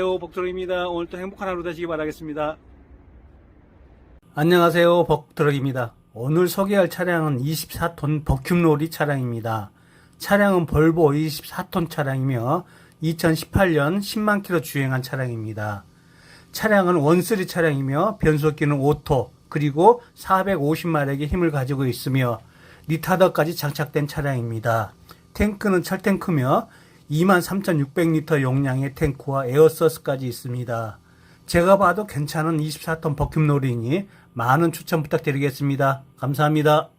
안녕하세요 복트럭입니다. 오늘도 행복한 하루 되시기 바라겠습니다. 안녕하세요 복트럭입니다. 오늘 소개할 차량은 24톤 버큐로리 차량입니다. 차량은 볼보 24톤 차량이며 2018년 10만 킬로 주행한 차량입니다. 차량은 원쓰리 차량이며 변속기는 오토 그리고 450마력의 힘을 가지고 있으며 리타더까지 장착된 차량입니다. 탱크는 철탱크며 23,600리터 용량의 탱크와 에어서스까지 있습니다. 제가 봐도 괜찮은 24톤 버큐로리니 많은 추천 부탁드리겠습니다. 감사합니다.